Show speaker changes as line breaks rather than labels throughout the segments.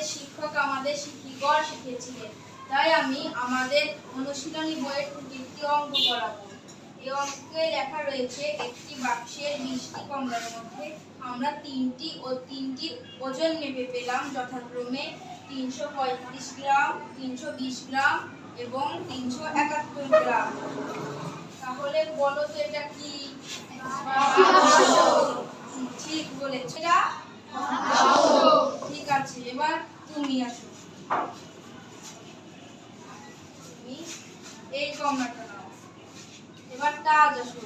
আমাদের শিক্ষক আমাদের শিক্ষিকর শিখিয়েছিলেন তাই আমি আমাদের অনুশীলনী বইয়ের তৃতীয় অঙ্ক করাবো এই অঙ্কে লেখা রয়েছে একটি বাক্সের বিশটি কমলার মধ্যে আমরা তিনটি ও তিনটির ওজন মেপে পেলাম। যথাক্রমে তিনশো পঁয়ত্রিশ গ্রাম তিনশো বিশ গ্রাম এবং তিনশো একাত্তর গ্রাম। তাহলে বলো তো এটা কি? ঠিক বলেছে। এটা আছে, এবার তুমি আসো। এই কমলাটা নাও। এবার তাজ আসো।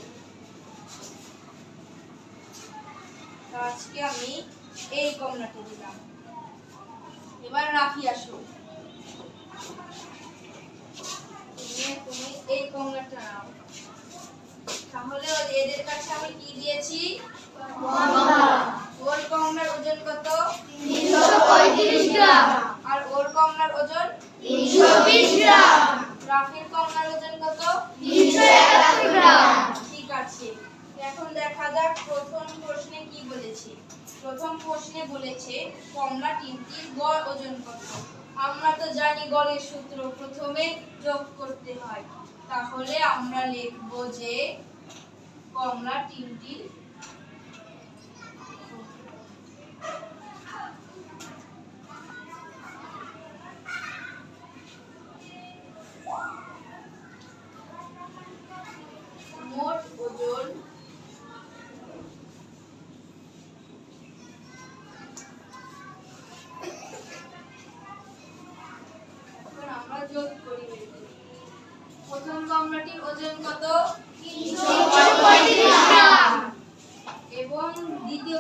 তাজকে আমি এই কমলাটা দিলাম। এবার রাখি আসো। তুমি এই কমলাটা নাও। তাহলে এদের কাছে আমি কি দিয়েছি? ওর কমলার ওজন কত? আর ওর কমলার ওজন? রাফির কমলার ওজন কত? ঠিক আছে। এখন দেখা যাক প্রথম প্রশ্নে কি বলেছে। প্রথম প্রশ্নে বলেছে কমলা টিমটির গড় ওজন কত? আমরা তো জানি গড়ের সূত্র প্রথমে যোগ করতে হয়। তাহলে আমরা লিখব যে কমলা টিমটির আমরা যোগ করি। প্রথম কমলাটির ওজন কত? এবং দ্বিতীয়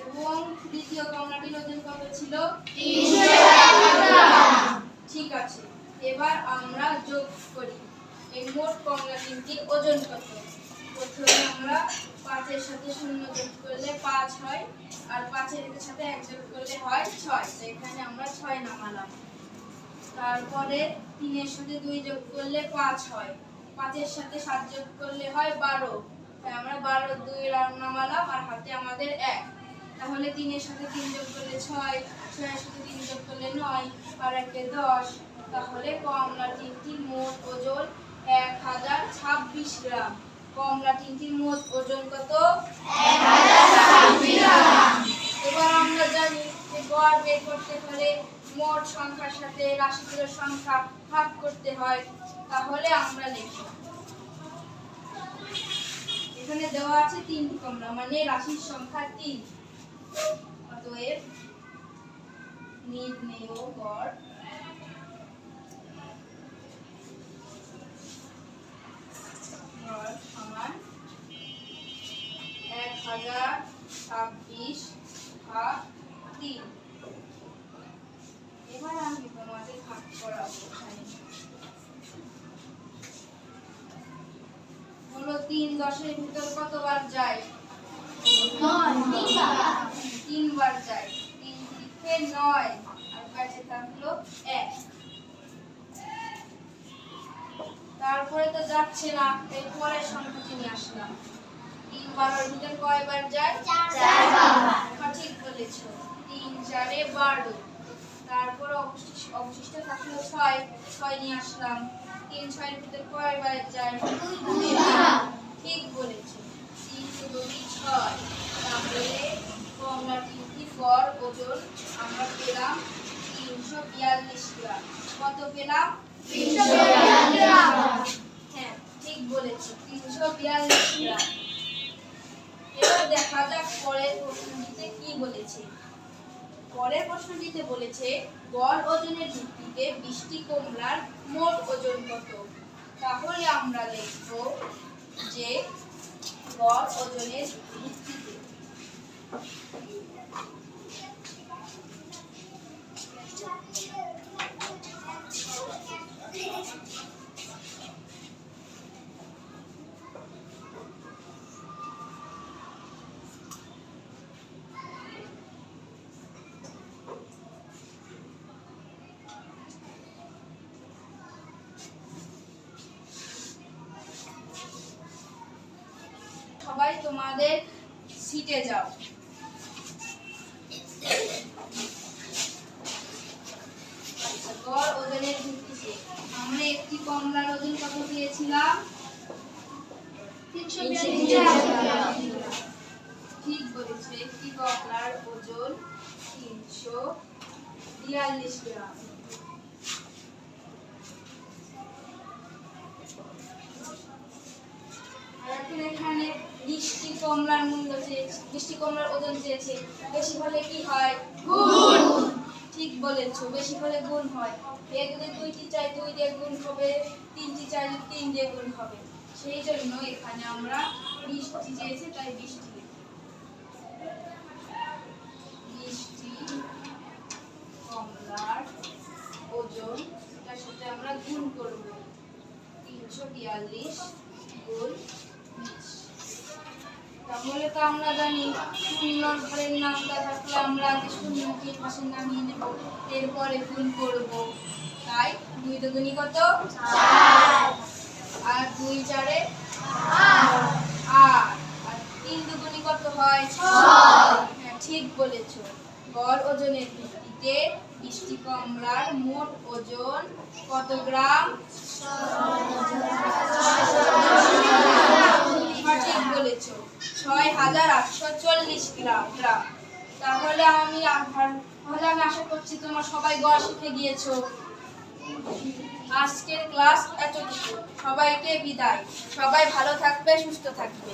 এবং তৃতীয় কমলাটির ওজন কত ছিল ঠিক আছে এবার আমরা যোগ করি এই মোট কমলা তিনটির ওজন কত প্রথমে আমরা পাঁচের সাথে শূন্য যোগ করলে পাঁচ হয় আর পাঁচের সাথে এক যোগ করলে হয় ছয় তো এখানে আমরা ছয় নামালাম তারপরে তিনের সাথে দুই যোগ করলে পাঁচ হয়। পাঁচের সাথে সাত যোগ করলে হয় বারো। আমরা বারো, দুই নামালাম আর হাতে আমাদের এক। তাহলে তিনের সাথে তিন যোগ করলে ছয়, ছয়ের সাথে তিন যোগ করলে নয়, আর একে দশ। তাহলে কমলা তিনটির মোট ওজন এক হাজার ছাব্বিশ গ্রাম। কমলা তিনটির মোট ওজন কত? এবার আমরা জানি যে গড় বের করতে হলে মোট সংখ্যার সাথে রাশিগুলোর সংখ্যা ভাগ করতে হয়। তাহলে আমরা লিখব এখানে দেওয়া আছে তিন কমলা মানে রাশির সংখ্যা তিন। অতএব এক হাজার ছাব্বিশ তিন। এবার আমি তোমাদের ভাগ করাবো হলো তিন দশের ভিতর কতবার যায়? তিনবার। যায়। তিন তিরিখে নয়। আর কাছে থাকল এক। তারপরে তো যাচ্ছে না এই পরের সংখ্যাটি নিয়ে আসলাম। তিন বারোর ভিতর কয়বার যায়? হ্যাঁ, ঠিক বলেছ। তিন চারে বারো। তারপর অবশিষ্ট থাকল ছয় ছয় নিয়ে আসলাম। তিন, ছয়ের ভিতর কয়বার যায়? ঠিক বলেছ। তিন, দুই, ছয়। কমলা গড় ওজন আমরা পেলাম তিনশো বিয়াল্লিশ গ্রাম। কত পেলাম? হ্যাঁ ঠিক বলেছি। তিনশো বিয়াল্লিশ গ্রাম। এবার দেখা যাক পরের প্রশ্নটিতে কি বলেছে। পরের প্রশ্নটিতে বলেছে, গড় ওজনের ভিত্তিতে বৃষ্টি কমলার মোট ওজন কত? তাহলে আমরা লিখব যে গড় ওজনের ভিত্তিতে। সবাই তোমাদের সিটে যাও। আচ্ছা,
গড় ওজনের ভিত্তিতে।
আমরা একটি কমলার ওজন কত দিয়েছিলাম ঠিক বলেছ একটি কমলার ওজন তিনশো বিয়াল্লিশ গ্রাম। আর বৃষ্টি কমলার মূল্য চেয়েছে বৃষ্টি কমলার ওজন চেয়েছে বেশি হলে কি হয়? গুণ। ঠিক বলেছ বেশি হলে গুণ হয়। এ যদি দুইটি চাই দুই দিয়ে গুণ হবে তিনটি চাইলে তিন দিয়ে গুণ হবে। সেই জন্য এখানে আমরা বৃষ্টি চেয়েছি তাই। কমলার ওজন তার সাথে আমরা গুণ করব। তিনশো বিয়াল্লিশ গুণ বিশ তাহলে তো আমরা জানি, সুন্দর ঘরের নামটা থাকলে আমরা আগে শূন্যকে পাশে নামিয়ে নেব, এরপরে গুণ করব। তাই দুই দুগুনি কত? আর দুই চারে? আর তিন দুগুনি কত হয়? হ্যাঁ ঠিক বলেছ। গড় ওজনের ভিত্তিতে বৃষ্টি কমলার মোট ওজন কত গ্রাম? সঠিক বলেছ। ছয় হাজার আটশো চল্লিশ গ্রাম গ্রাম। তাহলে আমি তাহলে আমি আশা করছি তোমরা সবাই গড় শিখে গিয়েছো। আজকের ক্লাস এতটুকু। সবাইকে বিদায়। সবাই ভালো থাকবে, সুস্থ থাকবে।